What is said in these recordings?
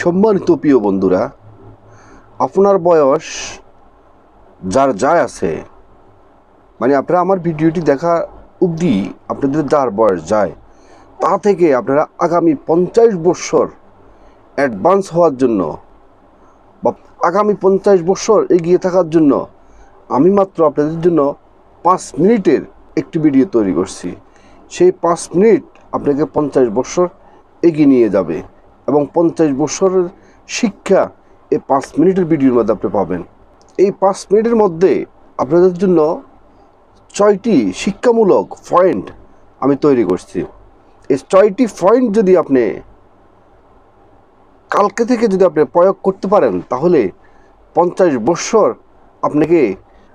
সম্মানিত প্রিয় বন্ধুরা, আপনার বয়স যার যায় আছে মানে আপনারা আমার ভিডিওটি দেখা অবধি আপনাদের যার বয়স যায়, তা থেকে আপনারা আগামী পঞ্চাশ বৎসর অ্যাডভান্স হওয়ার জন্য বা আগামী পঞ্চাশ বৎসর এগিয়ে থাকার জন্য আমি মাত্র আপনাদের জন্য পাঁচ মিনিটের একটি ভিডিও তৈরি করছি। সেই পাঁচ মিনিট আপনাকে পঞ্চাশ বৎসর এগিয়ে নিয়ে যাবে। এবং পঞ্চাশ বৎসরের শিক্ষা এই পাঁচ মিনিটের ভিডিওর মধ্যে আপনি পাবেন। এই পাঁচ মিনিটের মধ্যে আপনাদের জন্য ছয়টি শিক্ষামূলক পয়েন্ট আমি তৈরি করছি। এই ছয়টি পয়েন্ট যদি আপনি কালকে থেকে যদি আপনি প্রয়োগ করতে পারেন, তাহলে পঞ্চাশ বৎসর আপনাকে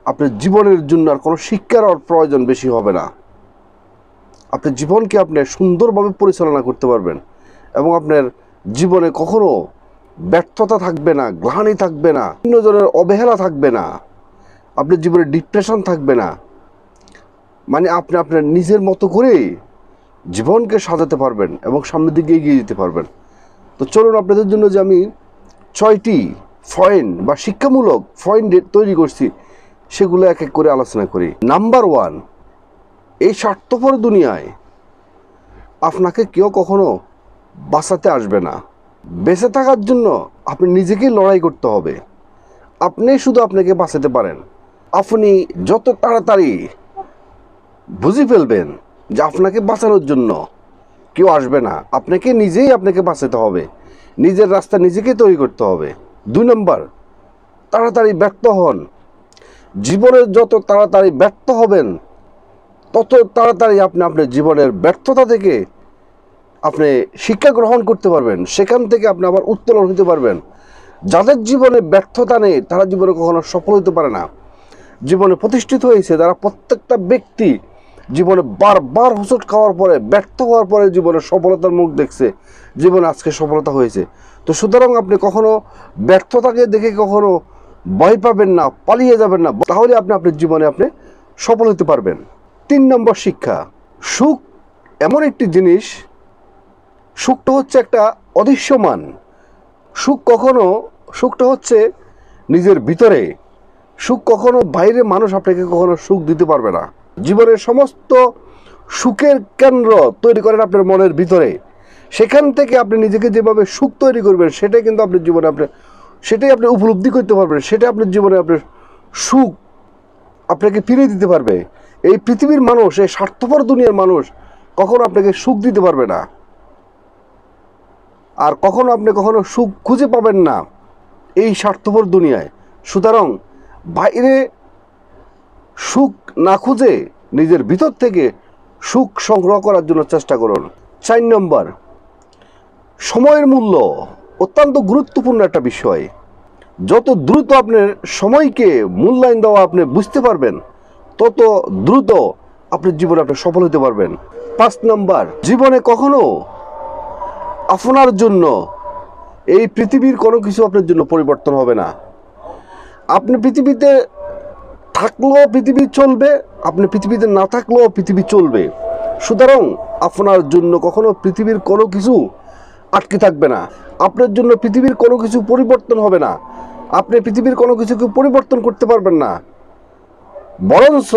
আপনার জীবনের জন্য আর কোনো শিক্ষার প্রয়োজন বেশি হবে না। আপনার জীবনকে আপনি সুন্দরভাবে পরিচালনা করতে পারবেন এবং আপনার জীবনে কখনো ব্যর্থতা থাকবে না গ্লানি থাকবে না অন্যজনের অবহেলা থাকবে না, আপনার জীবনে ডিপ্রেশন থাকবে না। মানে আপনি আপনার নিজের মতো করে জীবনকে সাজাতে পারবেন এবং সামনের দিকে এগিয়ে যেতে পারবেন। তো চলুন আপনাদের জন্য যে আমি ছয়টি পয়েন্ট বা শিক্ষামূলক পয়েন্ট তৈরি করছি, সেগুলো এক এক করে আলোচনা করি। নাম্বার ওয়ান, এই স্বার্থপর দুনিয়ায় আপনাকে কেউ কখনো বাঁচাতে আসবে না। বেঁচে থাকার জন্য আপনি নিজেকেই লড়াই করতে হবে। আপনি শুধু আপনাকে বাঁচাতে পারেন। আপনি যত তাড়াতাড়ি বুঝে ফেলবেন যে আপনাকে বাঁচানোর জন্য কেউ আসবে না, আপনাকে নিজেই আপনাকে বাঁচাতে হবে। নিজের রাস্তা নিজেকে তৈরি করতে হবে। দুই নম্বর, তাড়াতাড়ি ব্যর্থ হন। জীবনের যত তাড়াতাড়ি ব্যর্থ হবেন, তত তাড়াতাড়ি আপনি আপনার জীবনের ব্যর্থতা থেকে আপনি শিক্ষা গ্রহণ করতে পারবেন, সেখান থেকে আপনি আবার উত্তোলন হতে পারবেন। যাদের জীবনে ব্যর্থতা নেই, তারা জীবনে কখনো সফল হতে পারে না। জীবনে প্রতিষ্ঠিত হয়েছে তারা প্রত্যেকটা ব্যক্তি জীবনে বারবার হোঁচট খাওয়ার পরে, ব্যর্থ হওয়ার পরে জীবনে সফলতার মুখ দেখছে, জীবনে আজকে সফলতা হয়েছে। তো সুতরাং আপনি কখনো ব্যর্থতাকে দেখে কখনো ভয় পাবেন না, পালিয়ে যাবেন না, তাহলে আপনি আপনার জীবনে আপনি সফল হতে পারবেন। তিন নম্বর শিক্ষা, সুখ এমন একটি জিনিস সুখটা হচ্ছে একটা অদৃশ্যমান। সুখ কখনো সুখটা হচ্ছে নিজের ভিতরে। সুখ কখনো বাইরে মানুষ আপনাকে কখনো সুখ দিতে পারবে না। জীবনের সমস্ত সুখের কেন্দ্র তৈরি করেন আপনার মনের ভিতরে। সেখান থেকে আপনি নিজেকে যেভাবে সুখ তৈরি করবেন, সেটাই কিন্তু আপনার জীবনে আপনি, সেটাই আপনি উপলব্ধি করতে পারবেন সেটাই আপনার জীবনে আপনার সুখ আপনাকে ফিরে দিতে পারবে। এই পৃথিবীর মানুষ, এই স্বার্থপর দুনিয়ার মানুষ কখনো আপনাকে সুখ দিতে পারবে না। আর কখনো আপনি কখনো সুখ খুঁজে পাবেন না এই স্বার্থপর দুনিয়ায়। সুতরাং বাইরে সুখ না খুঁজে নিজের ভিতর থেকে সুখ সংগ্রহ করার জন্য চেষ্টা করুন। চার নম্বর, সময়ের মূল্য অত্যন্ত গুরুত্বপূর্ণ একটা বিষয়। যত দ্রুত আপনার সময়কে মূল্যায়ন দেওয়া আপনি বুঝতে পারবেন, তত দ্রুত আপনার জীবনে আপনি সফল হতে পারবেন। পাঁচ নম্বর, জীবনে কখনো আপনার জন্য, এই পৃথিবীর কোনো কিছু আপনার জন্য পরিবর্তন হবে না। আপনি পৃথিবীতে থাকলেও পৃথিবী চলবে, আপনি পৃথিবীতে না থাকলেও পৃথিবী চলবে। সুতরাং আপনার জন্য কখনো পৃথিবীর কোনো কিছু আটকে থাকবে না। আপনার জন্য পৃথিবীর কোনো কিছু পরিবর্তন হবে না। আপনি পৃথিবীর কোনো কিছুকে পরিবর্তন করতে পারবেন না। বরঞ্চ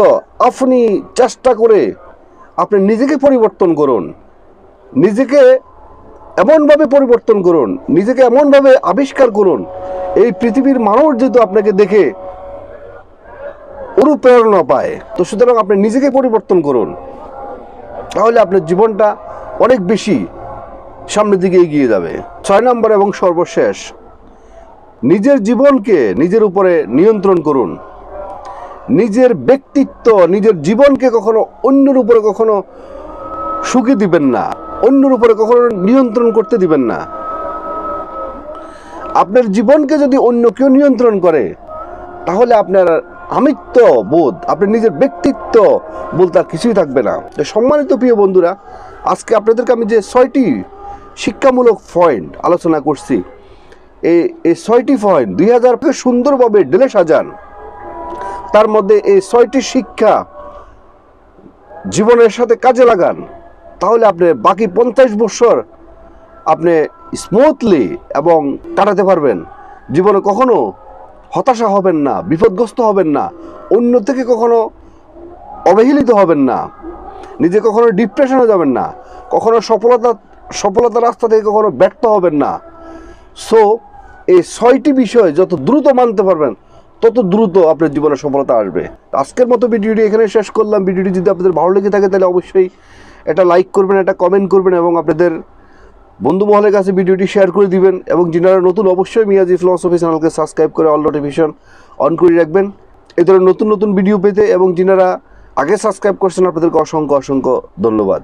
আপনি চেষ্টা করে আপনি নিজেকে পরিবর্তন করুন। নিজেকে এমনভাবে পরিবর্তন করুন, নিজেকে এমনভাবে আবিষ্কার করুন, এই পৃথিবীর মানুষ যেহেতু আপনাকে দেখে অনুপ্রেরণা পায়, তো সুতরাং আপনি নিজেকে পরিবর্তন করুন। তাহলে আপনার জীবনটা অনেক বেশি সামনের দিকে এগিয়ে যাবে। ছয় নম্বর এবং সর্বশেষ, নিজের জীবনকে নিজের উপরে নিয়ন্ত্রণ করুন। নিজের ব্যক্তিত্ব, নিজের জীবনকে কখনো অন্যের উপরে কখনো সুখী দিবেন না। অন্যের উপরে কখনো নিয়ন্ত্রণ করতে দিবেন না। আপনার জীবনকে যদি অন্য কেউ নিয়ন্ত্রণ করে, তাহলে আপনার আমিত্ব বোধ, আপনার নিজের ব্যক্তিত্ব বলতে আর কিছুই থাকবে না। সম্মানিত প্রিয় বন্ধুরা, আজকে আপনাদেরকে আমি যে ছয়টি শিক্ষামূলক পয়েন্ট আলোচনা করছি এই এই ছয়টি পয়েন্ট দুই হাজারকে সুন্দরভাবে ঢেলে সাজান। তার মধ্যে এই ছয়টি শিক্ষা জীবনের সাথে কাজে লাগান। তাহলে আপনি বাকি পঞ্চাশ বছর আপনি স্মুথলি এবং কাটাতে পারবেন। জীবনে কখনো হতাশা হবেন না, বিপদগ্রস্ত হবেন না, অন্য থেকে কখনো অবহেলিত হবেন না, নিজে কখনো ডিপ্রেশনে যাবেন না, কখনো সফলতা, সফলতার রাস্তা থেকে কখনো ব্যর্থ হবেন না। সো এই ছয়টি বিষয় যত দ্রুত মানতে পারবেন, তত দ্রুত আপনার জীবনে সফলতা আসবে। আজকের মতো ভিডিওটি এখানে শেষ করলাম। ভিডিওটি যদি আপনাদের ভালো লেগে থাকে, তাহলে অবশ্যই এটা লাইক করবেন, এটা কমেন্ট করবেন এবং আপনাদের বন্ধু মহলের কাছে ভিডিওটি শেয়ার করে দিবেন এবং যিনারা নতুন অবশ্যই মিয়াজি ফিলসফি চ্যানেলকে সাবস্ক্রাইব করে অল নোটিফিকেশন অন করে রাখবেন। এ ধরনের নতুন নতুন ভিডিও পেতে এবং যিনারা আগে সাবস্ক্রাইব করছেন, আপনাদেরকে অসংখ্য অসংখ্য ধন্যবাদ।